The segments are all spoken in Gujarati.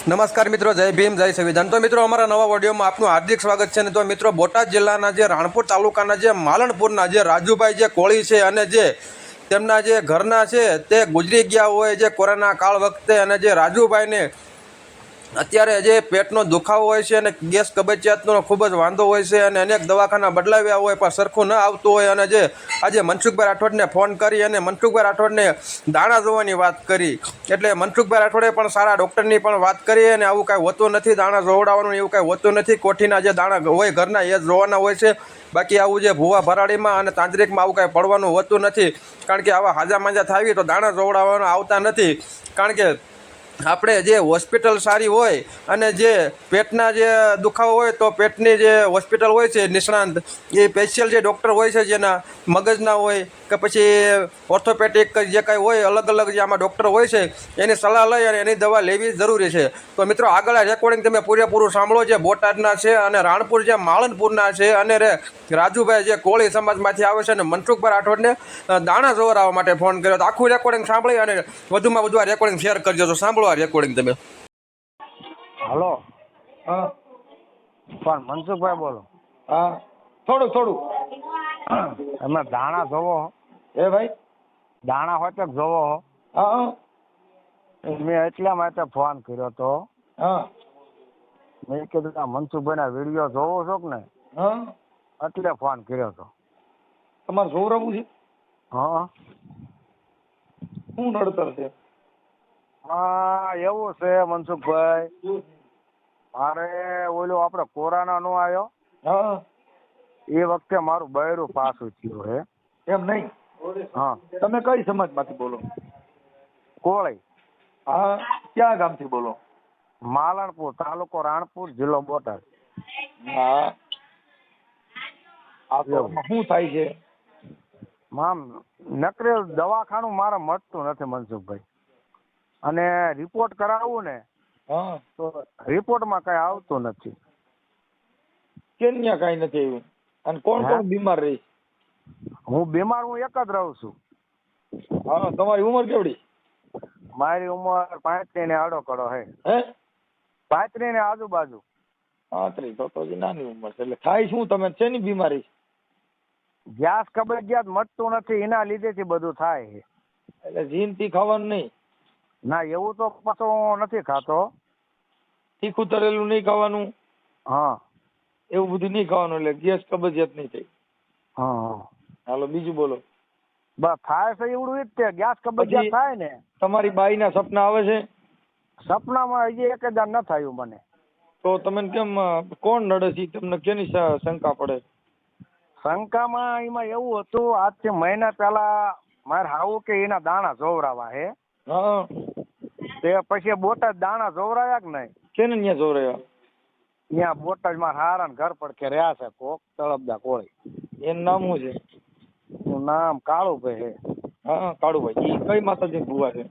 નમસ્કાર મિત્રો, જય ભીમ, જય સંવિધાન. તો મિત્રો, અમારા નવા ઓડિયોમાં આપનું હાર્દિક સ્વાગત છે ને તો મિત્રો, બોટાદ જિલ્લાના જે રાણપુર તાલુકાના જે માલણપુરના જે રાજુભાઈ જે કોળી છે અને જે તેમના જે ઘરના છે તે ગુજરી ગયા હોય જે કોરોના કાળ વખતે અને જે રાજુભાઈને અત્યારે જે પેટનો દુખાવો હોય છે અને ગેસ કબજિયાતનો ખૂબ જ વાંધો હોય છે અને અનેક દવાખાના બદલાવ્યા હોય પણ સરખું ન આવતું હોય અને જે આજે મનસુખભાઈ રાઠોડને ફોન કરી અને મનસુખભાઈ રાઠોડને દાણા જોવાની વાત કરી. એટલે મનસુખભાઈ રાઠોડે પણ સારા ડૉક્ટરની પણ વાત કરી અને આવું કાંઈ હોતું નથી, દાણા જોવડાવવાનું એવું કાંઈ હોતું નથી. કોઠીના જે દાણા હોય ઘરના એ જ જોવાના હોય છે. બાકી આવું જે ભૂવા ભરાડીમાં અને તાંત્રિકમાં આવું કાંઈ પડવાનું હોતું નથી. કારણ કે આવા હાજા માંજા થાવી તો દાણા જોવડાવવાનું આવતા નથી. કારણ કે આપણે જે હોસ્પિટલ સારી હોય અને જે પેટના જે દુખાવો હોય તો પેટની જે હોસ્પિટલ હોય છે નિષ્ણાંત, એ સ્પેશિયલ જે ડૉક્ટર હોય છે જેના મગજના હોય કે પછી ઓર્થોપેટિક જે કાંઈ હોય અલગ અલગ જે આમાં ડૉક્ટર હોય છે, એની સલાહ લઈ અને એની દવા લેવી જરૂરી છે. તો મિત્રો, આગળ રેકોર્ડિંગ તમે પૂરેપૂરું સાંભળો જે બોટાદના છે અને રાણપુર જે માળનપુરના છે અને રે રાજુભાઈ જે કોળી સમાજમાંથી આવે છે અને મનસુખભાઈ રાઠોડને દાણા જોવરાવવા માટે ફોન કર્યો. તો આખું રેકોર્ડિંગ સાંભળી અને વધુમાં વધુ આ રેકોર્ડિંગ શેર કરજો. તો સાંભળો આ રેકોર્ડિંગ તમે? હલો. હા. પણ મનસુખભાઈ બોલો. હા. થોડું થોડું. તમે દાણા જોવો એ ભાઈ? દાણા હોય તો જોવો હા. મેં એટલા માટે ફોન કર્યો તો. હા. મેં કીધું આ મનસુખભાઈના વીડિયો જોવો છો કે ને હા. એટલે ફોન કર્યો તો. તમારે રમવું છે? હા. શું નડતર છે? હા એવું છે મનસુખભાઈ. મારે ઓલો આપડે કોરોના નો આવ્યો હા. એ વખતે મારું બૈરું પાછું થયું હે. એમ નહીં? હા. તમે કઈ સમાજમાંથી બોલો? કોળી. હા ક્યાં ગામથી બોલો? માલણપુર તાલુકો રાણપુર જિલ્લો બોટાદ. હા. આ તો શું થાય છે? મામ નકરે દવાખાનું મારે મળતું નથી મનસુખભાઈ. અને રિપોર્ટ કરાવવું ને હા. તો રિપોર્ટમાં કઈ આવતું નથી. કેમ ત્યાં કઈ નથી આવ્યું? અને કોણ કોણ બીમાર રહી? હું બીમાર હું એક જ રહું છું. હા તમારી ઉંમર કેવડી? મારી ઉંમર પાંત્રી ને આડો કડો હે. પાંત્રી ને આજુબાજુ. પાંત્રીસ તો તો નાની ઉંમર છે. એટલે થાય શું? તમે શેની બીમારી? ગેસ કબજિયાત મટતું નથી એના લીધે થી બધું થાય એટલે જીનથી ખાવાનું નહીં. ના એવું તો પાછો હું નથી ખાતો. તીખું તળેલું નહીં ખાવાનું? હા. એવું બધું નહીં ખાવાનું એટલે ગેસ કબજિયાત નહીં થઈ. હા હા. હાલો બીજું બોલો. બસ થાય છે એવડું જ તે ગેસ કબજિયાત થાય ને. તમારી બાઈના સપના આવે છે? સપનામાં હજી એક હજાર ન થયું મને. તો તમે કેમ કોણ નડે છે? તમને કેની શંકા પડે? શંકામાં એમાં એવું હતું આજથી મહિના પહેલા મારે હાવું કે એના દાણા જોવરાવા હે. હા. તે પછી બોટાદ દાણા જોવરાયા કે નહીં? કેને ન્યા જોવરાયા? ત્યાં બોટાદમાં હારા ઘર પડખે રહ્યા છે કોક તળપદા કોળી. એનું નામ શું છે? એનું નામ કાળુભાઈ હે હા કાળુભાઈ. ઈ કઈ માતાજી ભુવા છે?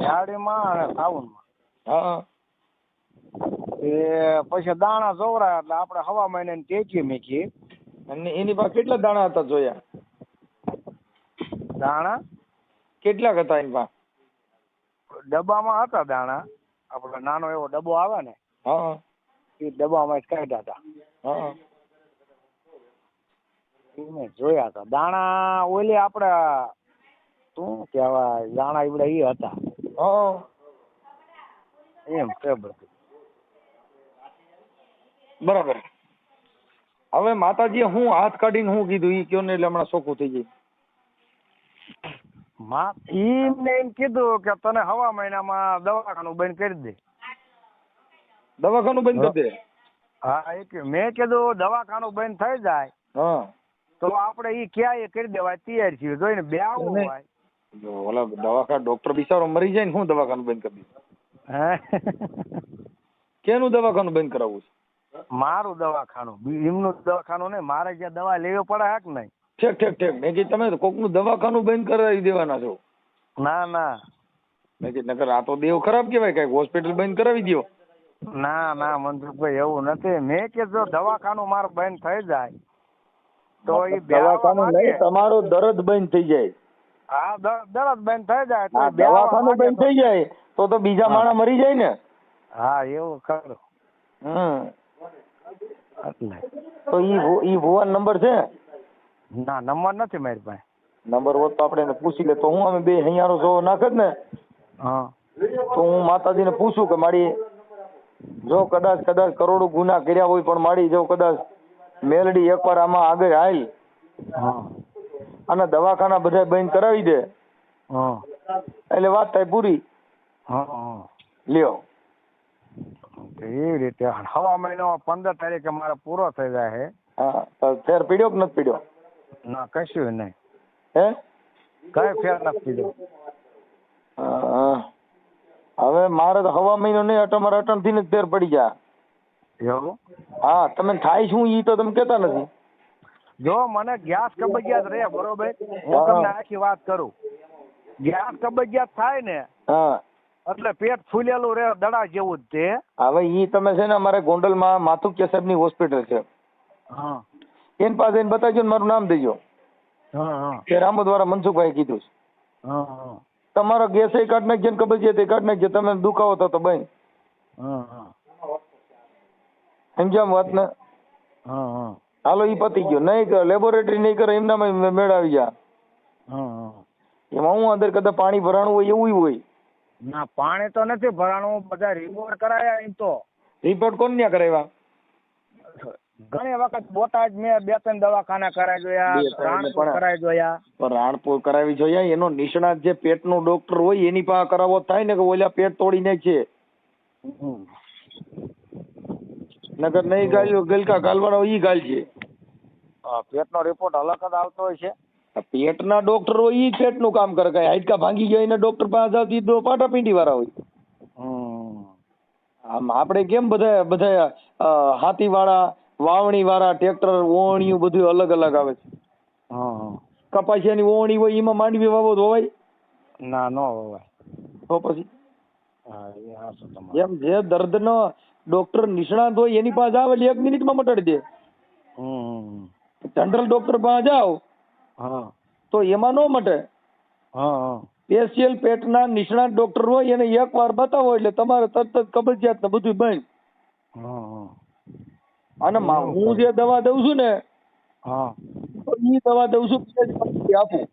યાડીમાં અને સાવનમાં. હા. એ પછી દાણા જોવરાયા એટલે આપણે હવા મહિને ટેચી મીકી અને એની પાસે કેટલા દાણા હતા જોયા? દાણા? કેટલાક હતા એની પાસે? ડબ્બામાં હતા દાણા. આપડે નાનો એવો ડબ્બો આવે ને હા. એ ડબ્બામાં કાઢ્યા હતા. હા. મેં જોયા હતા. દાણા ઓલી આપડા શું કહેવાય દાણા ઈવડા એ હતા. હા. એમ છે બધું. બરાબર. હવે માતાજીએ હું હાથ કાઢીને હું કીધું? એ કયો ને એટલે હમણાં સોખું થઈ જાય એમને એમ કીધું કે તને હવા મહિનામાં દવાખાનું બંધ કરી દે. દવાખાનું બંધ કરી દે? હા એક મેં કીધું દવાખાનું બંધ થઈ જાય હા. તો આપણે ઈ ક્યાં એ કરી દેવાય તૈયાર છીએ. જોઈને બે આવું હોય. જો ઓલા દવાખાના ડોક્ટર બિચારો મરી જાય ને હું દવાખાનું બંધ કરી દઉં હે? કેનું દવાખાનું બંધ કરાવવું છે? મારું દવાખાનું. એમનું દવાખાનું નહીં મારે જ્યાં દવા લેવી પડે હે કે નહીં? ઠેક ઠેક ઠેક. મેં કીધું તમે કોકનું દવાખાનું બંધ કરાવી દેવાના છો. ના ના. મેં કીધું નકર આ તો દેવ ખરાબ કહેવાય કંઈક હોસ્પિટલ બંધ કરાવી દો ના ના મનસુખભાઈ એવું નથી. મેં કે જો દવાખાનું મારું બંધ થઈ જાય તો એ દવાખાનું નહીં તમારો દર્દ બંધ થઈ જાય. હા દર્દ બંધ થઈ જાય આવવા દવાખાનું બંધ થઈ જાય તો તો બીજા માણસ મરી જાય ને. હા એવું કરો. હમ. એટલે. તો ઈ ઈ ભુવન નંબર છે? ના નંબર નથી મારી પાસે. નંબર હોત તો આપણે એને પૂછી લે. તો હું અમે બે અહીંયા જો નાખત ને હા. તો હું માતાજીને પૂછું કે મારી જો કદાચ કદાચ કરોડો ગુના કર્યા હોય પણ મારી જો કદાચ મેલડી એકવાર આમાં આગળ હાલ અને દવાખાના બધા બંધ કરાવી દે. હા. એટલે વાત થાય પૂરી. લ્યો. એવી રીતે હવા મહિનો પંદર તારીખે મારે પૂરો થઈ જાય છે. ફેર પીડ્યો કે નથી પીડ્યો? ના કશું નહીં. હે? કઈ ફેર નથી પીધો હવે મારે તો હવા મહિનો નહીં અટો મારે અટણથી જ ફેર પડી જા. એવું? હા તમે થાય શું ઈ તો તમે કેતા નથી. જો મને ગેસ કબજિયાત રે બરોબર? હું તમને આખી વાત કરું. ગેસ કબજિયાત થાય ને હા. એટલે પેટ ફૂલેલું રે દડા જેવું જ તે હવે ઈ તમે છે ને અમારે ગોંડલમાં કેસરની હોસ્પિટલ છે. હા. એની પાસે એને બતાવજો ને મારું નામ દેજો. હા હા. રામો દ્વારા મનસુખભાઈ કીધું છે. તમારો ગેસ એ કાઢ નાખજો ને કબજિયાત એ કાઢ નાખજો. તમે દુખાવો તો હા હા. વાત ને? હાલો ઈ પતી ગયો. નહીં કરે લેબોરેટરી નહીં કરે એમનામાં મેળાવી જા. એમાં હું અંદર કદાચ પાણી ભરાણું હોય એવું હોય. ના પાણી તો નથી ભરાણું બધા રિપોર્ટ કરાયા એમ તો. રિપોર્ટ કોણ ન્યા કરાવ્યા ઘણી વખત બોટાદ મેં બે ત્રણ દવાખાના કરાવી જોયા રાણપુર કરાવી જોયા. પણ રાણપુર કરાવી જોયા એનો નિષ્ણાત જે પેટનો ડોક્ટર હોય એની પાસે કરાવો થાય ને કે ઓલા પેટ તોડી નાખશે નગર નહીં ગાલ્યો ગલકા ગાલવાળો ઈ ગાલજે. પેટનો રિપોર્ટ અલગ જ આવતો હોય છે. પેટના ડોક્ટર હોય ઈ પેટનું કામ કરે કઈ હાડકા ભાંગી ગયા એને ડોક્ટર પાસે ઈ તો પાટાપીંડી વાળા હોય. હમ. આમ આપણે કેમ બધા બધા હાથી વાળા વાવણી વાળા ટ્રેક્ટર ઓવણીયું બધું અલગ અલગ આવે છે. હા હા. કપાસિયાની ઓવણી હોય એમાં માંડવી વાવો તો હોય ના નો હોય તો પછી? એમ જે દર્દનો ડોક્ટર નિષ્ણાત હોય એની પાસે આવે એટલે એક મિનિટમાં મટાડી દે. હમ. જનરલ ડોક્ટર પાસે જાઓ. હા. તો એમાં નો મટે. હા હા. સ્પેશિયલ પેટના નિષ્ણાત ડોક્ટર હોય એને એક વાર બતાવો એટલે તમારે તરત જ કબજિયાત ને બધું બંધ અને હું જે દવા દઉં છું ને હા. તો ઈ દવા દઉં છું પછી આપું.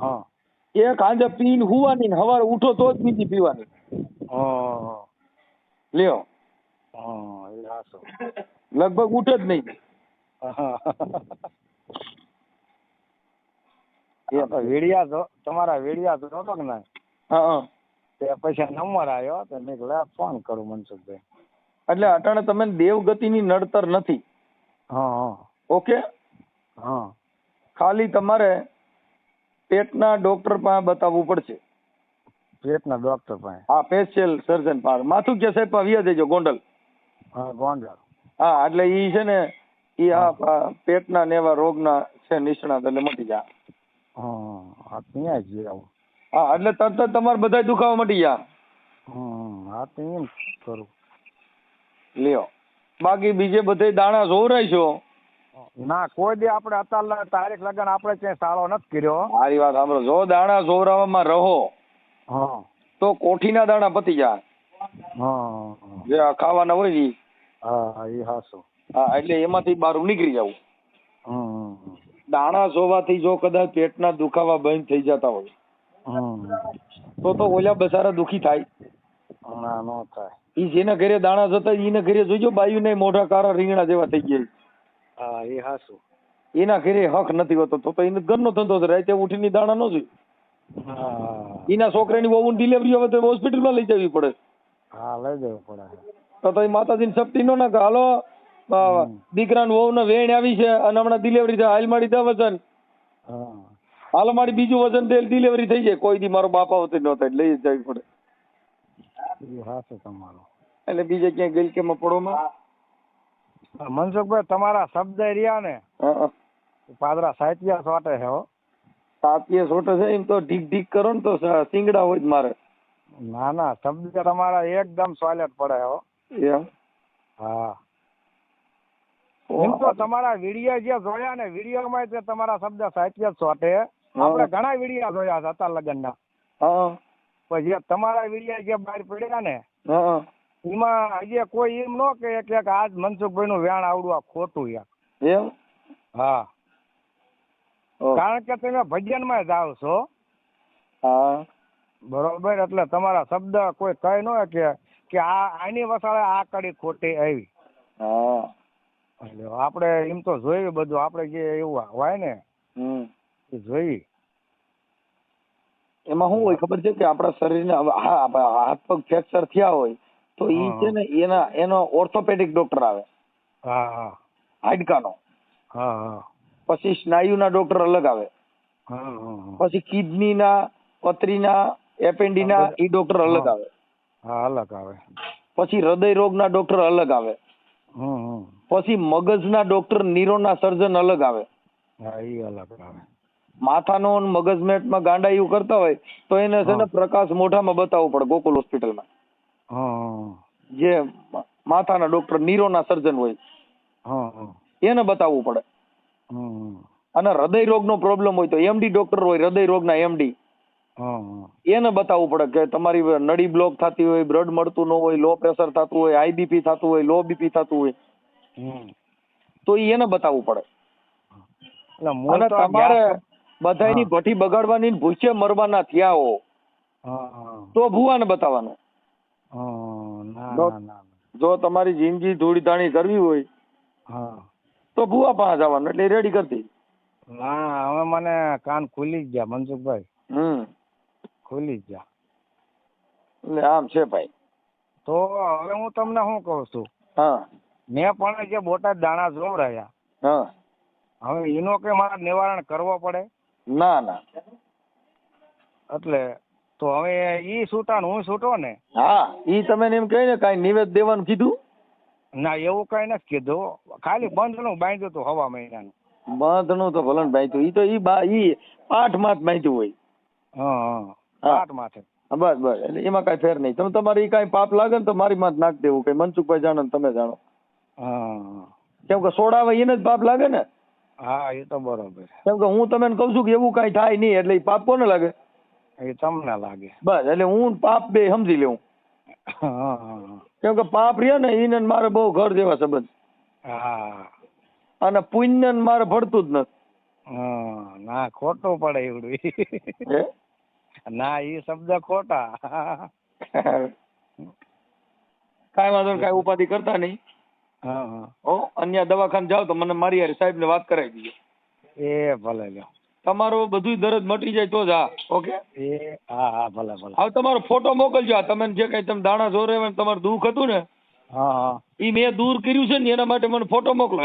હા. એક કાંજે પીન હુવાની ને સવારે ઉઠો તો જ બીજી પીવાની. હા. લ્યો. હા લગભગ ઉઠે જ નહીં. એ તો વિડિયા તમારા વેડિયા જોતો કે ના હા. તે પછી નંબર આવ્યો તો મેં ફોન કરું મનસુખભાઈ. એટલે અટાણે તમે દેવગતિની નડતર નથી. હા હા. ઓકે? હા. ખાલી તમારે પેટના ડોક્ટર પાસે બતાવવું પડશે. પેટના ડોક્ટર પાસે? હા સ્પેશિયલ સર્જન પાસે. માથું કે સાહેબ પાસે દેજો ગોંડલ. હા ગોંડલ. હા એટલે ઈ છે ને ઈ આ પેટના ને એવા રોગના છે નિષ્ણાત એટલે મટી જાય હા હા. ત્યાં જ આવું હા એટલે તરત જ તમારે બધા દુખાવા મટી જા હા ત્યાં એમ કરું. લ્યો. બાકી બીજે બધે દાણા જોવરાય છો? ના કોઈ દી આપણે અત્યારે તારીખ લગન આપણે ક્યાંય સાળો નથી કર્યો. મારી વાત સાંભળો. જો દાણા જોવરાવામાં રહો હા. તો કોઠીના દાણા પતી જાય. હા. જે ખાવાના હોય ને હા એ હાસો. હા એટલે એમાંથી બહાર નીકળી જવું. દાણા જોવાથી જો કદાચ પેટના દુખાવા બંધ થઈ જતા હોય. તો તો ઓલા બસારા દુખી થાય. ના નો થાય. ઈ જેના ઘરે દાણા જતા એના ઘરે જોજો બાયુ ને મોઢા કારા રીંગણા જેવા થઈ ગયા. હા એ હાસુ એના ઘરે હક નથી હોતો તો એને ઘરનો ધંધો છે રાતે ઉઠીને દાણા નો જોઈ એના છોકરાની વહુ ડિલિવરી હવે તો હોસ્પિટલમાં લઈ જવી પડે. હા લઈ જવું પડે. તો તો એ માતાજીની શક્તિ નો ના હાલો દીકરા. દીકરાને વહુ ને વેણ આવી છે અને હમણાં ડિલિવરી થાય. હાલ મારી દે વજન. હા. હાલ મારી બીજું વજન ડિલિવરી થઈ જાય. કોઈ દી મારો બાપા હોતી નહોતા લઈ જવી પડે. એ હાસું તમારું. એટલે બીજે ક્યાંય ગલકેમાં પડોમાં મનસુખભાઈ તમારા શબ્દ રહ્યા ને? પાદરા સાહિત્ય સોટે છે હો. તાપીએ સોટે છે એમ તો ઢીક ઢીક કરો ને તો સિંગડા હોય જ મારે. ના ના શબ્દ તમારા એકદમ સોલેટ પડે હો. એમ? હા. એમ તો તમારા વિડિયા જે જોયા ને વિડિયામાં તમારા શબ્દ સાહિત્ય સોટે. આપણે ઘણા વીડિયો જોયા અત્યાર લગનના. હા. જે તમારા વિડિયા જે બહાર પડ્યા ને એમાં આજે કોઈ એમ ન કહે કે આજ મનસુખભાઈ નું વ્યાણ આવડું આ ખોટું યાર. એમ? હા. કારણ કે તમે ભજનમાં જાઓ છો. હા. બરોબર? એટલે તમારા શબ્દ કોઈ કહે ન કે કે આ આની વસાળે આ કડી ખોટી આવી. હા. એટલે આપણે એમ તો જોયું બધું. આપણે જે એવું હોય ને એ જોઈ એમાં શું હોય ખબર છે કે આપણા શરીરને હા હાથ પગ ફ્રેક્ચર થયા હોય તો ઈ છે ને એના એનો ઓર્થોપેડિક ડોક્ટર આવે. હાડકાનો. પછી સ્નાયુના ડોક્ટર અલગ આવે. પછી કિડનીના પથરીના એપેન્ડિના ઈ ડોક્ટર અલગ આવે. હા અલગ આવે. પછી હૃદય રોગના ડોક્ટર અલગ આવે. પછી મગજના ડોક્ટર નીરોના સર્જન અલગ આવે. અલગ આવે. માથાનો ને મગજમેટમાં ગાંડાયું કરતા હોય તો એને છે ને પ્રકાશ મોઢામાં બતાવવું પડે ગોકુલ હોસ્પિટલમાં. જે માથાના ડોક્ટર નીરોના સર્જન હોય એને બતાવવું પડે. અને હૃદય રોગનો પ્રોબ્લેમ હોય તો એમડી ડોક્ટર હોય હૃદય રોગના એમડી એને બતાવવું પડે કે તમારી નળી બ્લોક થતી હોય બ્લડ મળતું ન હોય લો પ્રેશર થતું હોય આઈબીપી બીપી થતું હોય લો બીપી થતું હોય. તો ઈ એને બતાવવું પડે. તમારે હા. ભઠ્ઠી બગાડવાની ભૂસે મરવાના થયા હો તો ભુવાને બતાવવાનું. જો તમારી જિંદગી ધૂળધાણી કરવી હોય હા. તો ભુવા પાસે જવાનું એટલે રેડી કરતી. ના હવે મને કાન ખુલી જ ગયા મનસુખભાઈ. હમ. ખુલી જ ગયા. એટલે આમ છે ભાઈ. તો હવે હું તમને શું કહું છું? હા. મેં પણ જે બોટાદ દાણા જોવડાયા હા. હવે એનો કે મારે નિવારણ કરવો પડે? ના ના. એટલે તો હવે ઈ છૂટા ને હું છૂટો ને? હા ઈ તમે એમ કહે ને કાંઈ નિવેદ દેવાનું કીધું? ના એવું કઈ નથી કીધું. ખાલી બંધનું બાંધ્યું હતું હવા મહિનાનું. બાંધનું તો ભલન બાંધ્યું. ઈ તો ઈ બા ઈ પાઠમાં બાંધ્યું હોય. હા હા. માથે બસ બસ. એટલે એમાં કાંઈ ફેર નહીં. તમે તમારે ઈ કાંઈ પાપ લાગે ને તો મારી માં નાખ દેવું. કઈ મનસુખભાઈ જાણો ને તમે જાણો. હા. કેમ કે સોડાવે એને જ પાપ લાગે ને? હા એ તો બરોબર. કેમ કે હું તમને કહું છું કે એવું કાંઈ થાય નહીં એટલે એ પાપ કોને લાગે? એ તમને લાગે. બસ એટલે હું પાપ બે સમજી લેવું કેમ કે પાપ રહ્યા ને એને મારે બહુ ઘર જેવા સંબંધ. હા. અને પુણ્ય ને મારે ભળતું જ નથી. ના ખોટું પડે એવડું. ના એ શબ્દ ખોટા. કાંઈ વાંધો કાંઈ ઉપાધિ કરતા નહીં. હા હા. હો અન્ય દવાખાને જાઓ તો મને મારી હારે સાહેબને વાત કરાવી દીજો એ ભલે લ્યો. તમારું બધું દરદ મટી જાય તો જ હા ઓકે? એ હા હા ભલે ભલે. હવે તમારો ફોટો મોકલજો આ તમે જે કઈ તમે દાણા જોરે તમારું દુઃખ હતું ને હા હા. એ મેં દૂર કર્યું છે ને એના માટે મને ફોટો મોકલો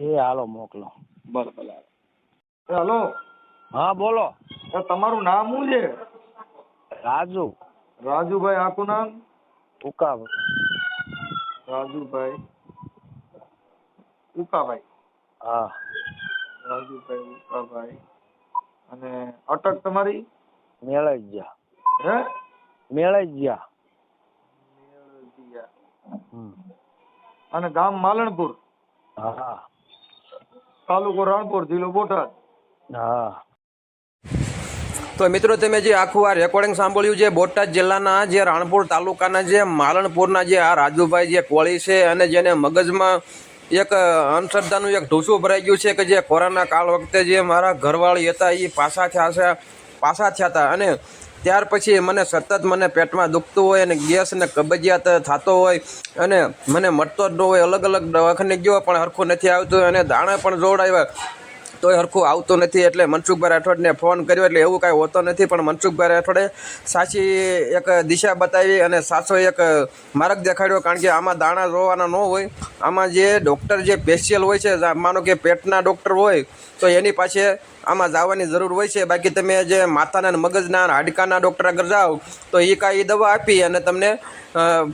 એ હાલો મોકલો. ભલે ભલે હાલો. હા બોલો. તમારું નામ શું છે? રાજુ. રાજુભાઈ આખું નામ? ઉકાબ રાજુભાઈ ઉકાભાઈ. હા. રાજુભાઈ ઉકાભાઈ. અને અટક તમારી? મેળાઈ ગયા હે? મેળજિયા. ગયા અને ગામ માલણપુર. હા. તાલુકો રાણપુર જિલ્લો બોટાદ. હા. તો મિત્રો તમે જે આખું આ રેકોર્ડિંગ સાંભળ્યું છે, બોટાદ જિલ્લાના જે રાણપુર તાલુકાના જે માલણપુરના જે આ રાજુભાઈ જે કોળી છે અને જેને મગજમાં એક અંધશ્રદ્ધાનું એક ઢૂસું ભરાઈ ગયું છે કે જે કોરોના કાળ વખતે જે મારા ઘરવાળી હતા એ પાછા થયા છે પાછા થયા હતા. અને ત્યાર પછી મને સતત મને પેટમાં દુખતું હોય અને ગેસ ને કબજિયાત થતો હોય અને મને મટતો જ ન હોય અલગ અલગ દવાખાને ગયો પણ હરખું નથી આવતું અને દાણા પણ જોડાવ્યા તોય હરખું આવતું નથી એટલે મનસુખભાઈ રાઠોડને ફોન કર્યો એટલે એવું કાંઈ હોતો નથી, પણ મનસુખભાઈ રાઠોડે સાચી એક દિશા બતાવી અને સાચો એક માર્ગ દેખાડ્યો, કારણ કે આમાં દાણા જોવાના ન હોય. આમાં જે ડૉક્ટર જે સ્પેશિયલ હોય છે, માનો કે પેટના ડૉક્ટર હોય, તો એની પાસે આમાં જવાની જરૂર હોય છે. બાકી તમે જે માથાના મગજના હાડકાના ડૉક્ટર આગળ જાઓ, તો એ કાંઈ દવા આપી અને તમને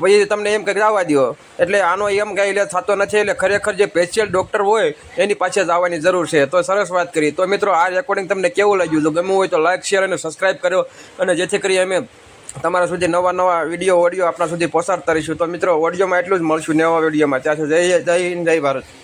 પછી તમને એમ કંઈક જવા દો એટલે આનો એમ કાંઈ એટલે થતો નથી. એટલે ખરેખર જે સ્પેશિયલ ડૉક્ટર હોય, એની પાસે જવાની જરૂર છે. તો સરસ વાત કરી. તો મિત્રો, આ રેકોર્ડિંગ તમને કેવું લાગ્યું? જો ગમ્યું હોય તો લાઇક શેર અને સબસ્ક્રાઈબ કર્યો અને જેથી કરી અમે તમારા સુધી નવા નવા વીડિયો ઓડિયો આપણા સુધી પસાર કરીશું તો મિત્રો ઓડિયોમાં એટલું જ મળશું. નવા વિડીયોમાં. ત્યાં સુધી જય જય હિન્દ, જય ભારત.